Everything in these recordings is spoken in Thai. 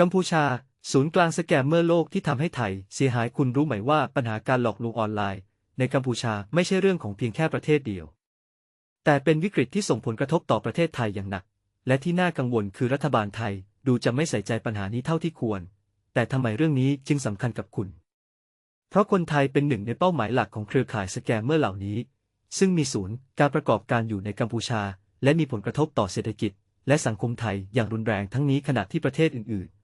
กัมพูชา ศูนย์กลางสแกมเมอร์โลกที่ทำให้ไทย เสียหายคุณรู้ไหมว่าปัญหาการหลอกลวงออนไลน์ ในกัมพูชาไม่ใช่เรื่องของเพียงแค่ประเทศเดียว แต่เป็นวิกฤตที่ส่งผลกระทบต่อประเทศไทยอย่างหนัก และที่น่ากังวลคือรัฐบาลไทยดูจะไม่ใส่ใจปัญหานี้เท่าที่ควร แต่ทำไมเรื่องนี้จึงสำคัญกับคุณ เพราะคนไทยเป็นหนึ่งในเป้าหมายหลักของเครือข่ายสแกมเมอร์เหล่านี้ ซึ่งมีศูนย์การประกอบการอยู่ในกัมพูชา และมีผลกระทบต่อเศรษฐกิจ และสังคมไทยอย่างรุนแรงทั้งนี้ขณะที่ประเทศอื่นๆ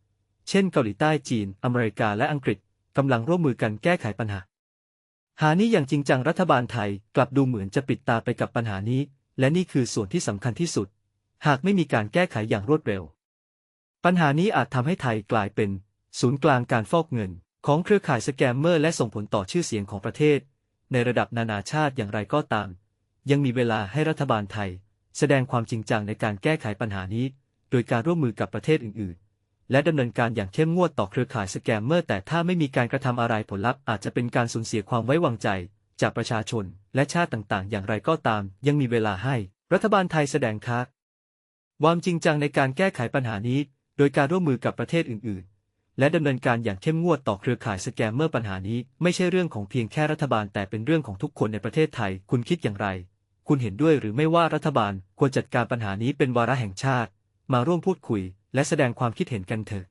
เช่นเกาหลีใต้จีน อเมริกาและอังกฤษกำลังร่วมมือกันแก้ไขปัญหา หานี้อย่างจริงจังรัฐบาลไทยกลับดูเหมือนจะปิดตาไปกับปัญหานี้ และนี่คือส่วนที่สำคัญที่สุด หากไม่มีการแก้ไขอย่างรวดเร็ว ปัญหานี้อาจทำให้ไทยกลายเป็น ศูนย์กลางการฟอกเงิน ของเครือข่ายสแกมเมอร์และส่งผลต่อชื่อเสียงของประเทศ ในระดับนานาชาติอย่างไรก็ตาม ยังมีเวลาให้รัฐบาลไทย แสดงความจริงจังในการแก้ไขปัญหานี้ โดยการร่วมมือกับประเทศอื่นๆ และดำเนินการอย่างเข้มงวดต่อเครือข่ายสแกมเมอร์ แต่ถ้าไม่มีการกระทำอะไรผลลัพธ์อาจจะเป็นการสูญเสียความไว้วางใจ จากประชาชน และชาติต่างๆ อย่างไรก็ตาม ยังมีเวลาให้ รัฐบาลไทยแสดงคักความจริงจังในการแก้ไขปัญหานี้ โดยการร่วมมือกับประเทศอื่น ๆ และดำเนินการอย่างเข้มงวดต่อเครือข่ายสแกมเมอร์ปัญหานี้ ไม่ใช่เรื่องของเพียงแค่รัฐบาลแต่เป็นเรื่องของทุกคนในประเทศไทย คุณคิดอย่างไร คุณเห็นด้วยหรือไม่ว่ารัฐบาลควรจัดการปัญหานี้เป็นวาระแห่งชาติ มาร่วมพูดคุย และแสดงความคิดเห็นกันเถอะ